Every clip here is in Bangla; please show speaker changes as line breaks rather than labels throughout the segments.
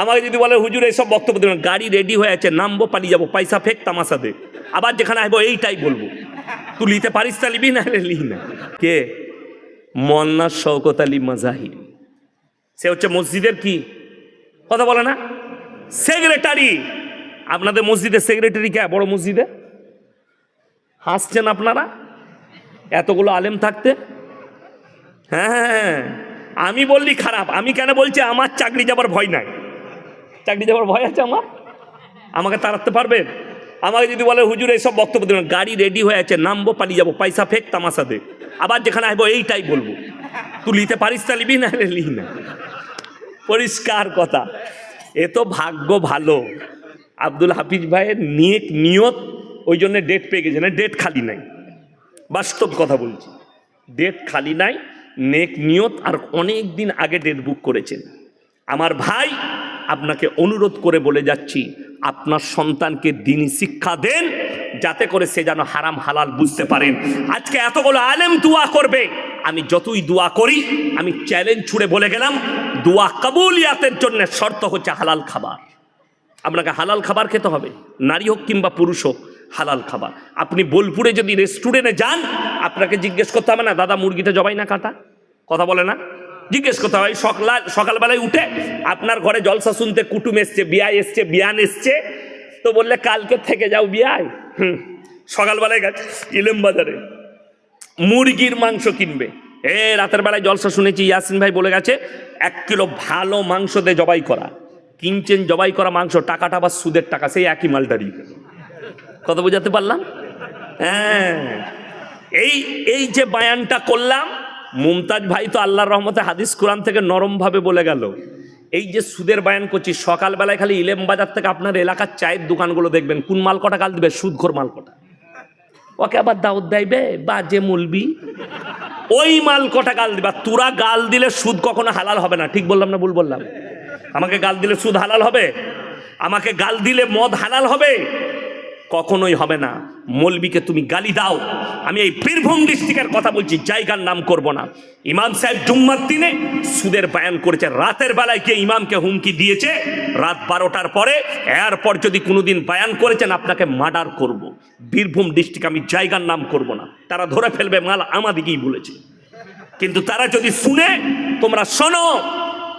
আমাকে যদি বলে হুজুর এইসব বক্তব্য দেবেন গাড়ি রেডি হয়ে আছে নামবো পালিয়ে যাব পয়সা ফেক তামাশা আবার যেখানে আসব এইটাই বলব। তুই লিতে পারিস তা লিবি না লিহি না। কে? মন্না শওকত আলী মাজাহির। সে হচ্ছে মসজিদের কি? কথা বলে না? সেক্রেটারি। আপনাদের মসজিদের সেক্রেটারি কে? বড় মসজিদে? হাসছেন আপনারা? এতগুলো আলেম থাকতে? হ্যাঁ হ্যাঁ, হ্যাঁ। আমি বললি খারাপ। আমি কেন বলছি আমার চাকরি যাবার ভয় নাই। চাকরি যাবার ভয় আছে আমার? আমাকে তাড়াতে পারবেন আমাকে যদি বলে, হুজুর, এইসব বক্তব্য দেবেন গাড়ি রেডি হয়ে আছে, নামবো, পালিয়ে যাব, পয়সা ফেক, তামাশা দে। আবার যেখানে আসব, এইটাই বলব। তুই লিতে পারিস তা লিবি না লিহি না। পরিষ্কার কথা। এ তো ভাগ্য ভালো। আব্দুল হাফিজ ভাইয়ের নিয়ত নিয়ত, ওই জন্য ডেট পেয়ে গেছে। না ডেট খালি নাই। বাস্তব কথা বলছি। ডেট খালি নাই, নেক নিয়ত, আর অনেক দিন আগে ডেট বুক করেছেন। আমার ভাই আপনাকে অনুরোধ করে বলে যাচ্ছি, আপনার সন্তানকে দিনই শিক্ষা দেন, যাতে করে সে যেন হারাম হালাল বুঝতে পারেন আজকে এতগুলো আলেম দোয়া করবে। আমি যতই দোয়া করি, আমি চ্যালেঞ্জ ছুড়ে বলে গেলাম, দোয়া কাবুলিয়াতের জন্য শর্ত হচ্ছে হালাল খাবার। আপনাকে হালাল খাবার খেতে হবে, নারী হোক কিংবা পুরুষ হোক, হালাল খাবার। আপনি বোলপুরে যদি রেস্টুরেন্টে যান, আপনাকে জিজ্ঞেস করতে হবে না, দাদা, মুরগিটা জবাই না কাটা? কথা বলে না। জিজ্ঞেস করতে হবে, সকাল সকালবেলায় উঠে আপনার ঘরে জলসা শুনতে কুটুম এসছে বিয়ায় এসছে, বিয়ান এসছে, তো বললে, কালকে থেকে যাও বিয়ায়? হুম, সকালবেলায় গেছে, ইলেম বাজারে। মুরগির মাংস কিনবে। এ, রাতের বেলায় জলসা শুনেছি, ইয়াসিন ভাই বলে গেছে, এক কিলো ভালো মাংস দিয়ে জবাই করা। কিনছেন জবাই করা মাংস, টাকাটা আবার সুদের টাকা, সেই একই মালটারি কথা বোঝাতে পারলাম? হ্যাঁ। এই এই যে বায়ানটা করলাম মুমতাজ ভাই তো আল্লাহর রহমতে হাদিস কোরআন থেকে নরমভাবে বলে গেল। এই যে সুদের বায়ান করছি, সকালবেলায় খালি ইলেম বাজার থেকে আপনার এলাকার চায়ের দোকানগুলো দেখবেন, কোন মাল কটা কাল দিবে? সুদঘর মাল কটা। ওকে আবার দাউদ দেবে বা যে মুলবি। ওই মাল কটা গাল দিবা? তোরা গাল দিলে সুদ কখনো হালাল হবে না। ঠিক বললাম না ভুল বললাম? আমাকে গাল দিলে সুদ হালাল হবে? আমাকে গাল দিলে মদ হালাল হবে? কখনোই হবে না। মলবিকে তুমি গালি দাও। আমি এই বীরভূম ডিস্ট্রিক্টের কথা বলছি, জায়গার নাম করব না। ইমাম সাহেব জুম্মার দিনে সুদের বায়ান করেছে। রাতের বেলায় কে ইমামকে হুমকি দিয়েছে। রাত বারোটার পরে এরপর যদি কোনোদিন বায়ান করেছেন, আপনাকে মার্ডার করব। বীরভূম ডিস্ট্রিক্ট আমি জায়গার নাম করব না। তারা ধরে ফেলবে, মাল আমাদিকেই বলেছে। কিন্তু তারা যদি শুনে, তোমরা শোনো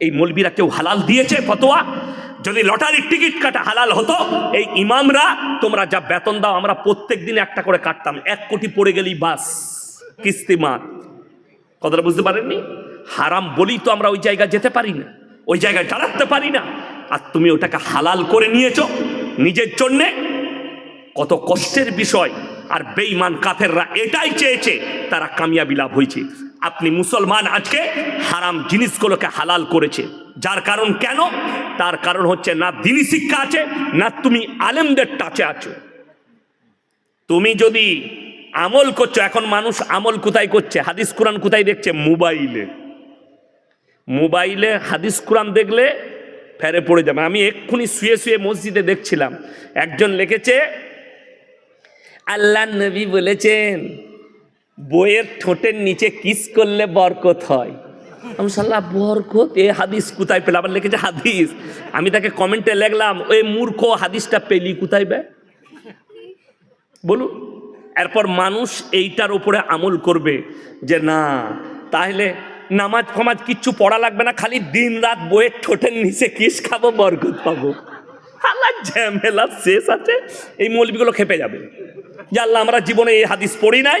এই মলবিরা কেউ হালাল দিয়েছে, ফতোয়া? যদি লটারির টিকিট কাটা হালাল হতো, এই ইমামরা, তোমরা যা বেতন দাও, আমরা প্রত্যেক দিন একটা করে কাটতাম। এক কোটি পড়ে গেলেই বাস কিস্তিমাত কথাটা বুঝতে পারেননি? হারাম বলি তো আমরা ওই জায়গায় যেতে পারি না। ওই জায়গায় দাঁড়াতে পারি না। আর তুমি ওটাকে হালাল করে নিয়েছো নিজের জন্যে? কত কষ্টের বিষয়। আর বেইমান কাফেররা এটাই চেয়েছে, তারা কামিয়াবি লাভ হয়েছে। আপনি মুসলমান আজকে হারাম জিনিসগুলোকে হালাল করেছে। যার কারণ কেন? তার কারণ হচ্ছে না দিনী শিক্ষা আছে, না তুমি আলেমদের টাচে আছো। তুমি যদি আমল করছ, এখন মানুষ আমল কোথায় করছে? হাদিস কোরআন কোথায় দেখছে? মোবাইলে। মোবাইলে হাদিস কোরআন দেখলে ফেরে পড়ে যাবে। আমি এক্ষুনি শুয়ে শুয়ে মসজিদে দেখছিলাম। একজন লিখেছে, আল্লাহ নবী বলেছেন বইয়ের ঠোঁটের নিচে কিস করলে বরকত হয়। আমি সাল্লাহ বরকত? এ হাদিস কোথায় পেলাম আমার লিখেছে হাদিস। আমি তাকে কমেন্টে লেখলাম ওই মূর্খ, হাদিসটা পেলি কোথায় বে? বলুন, এরপর মানুষ এইটার উপরে আমল করবে যে না, তাহলে নামাজ ফমাজ কিচ্ছু পড়া লাগবে না, খালি দিন রাত বইয়ের ঠোঁটের নিচে কিস খাব, বরকত পাবো। আল্লাহ ঝামেলা শেষ আছে, এই মৌলবিগুলো খেপে যাবে। যে আল্লাহ, আমরা জীবনে এই হাদিস পড়ি নাই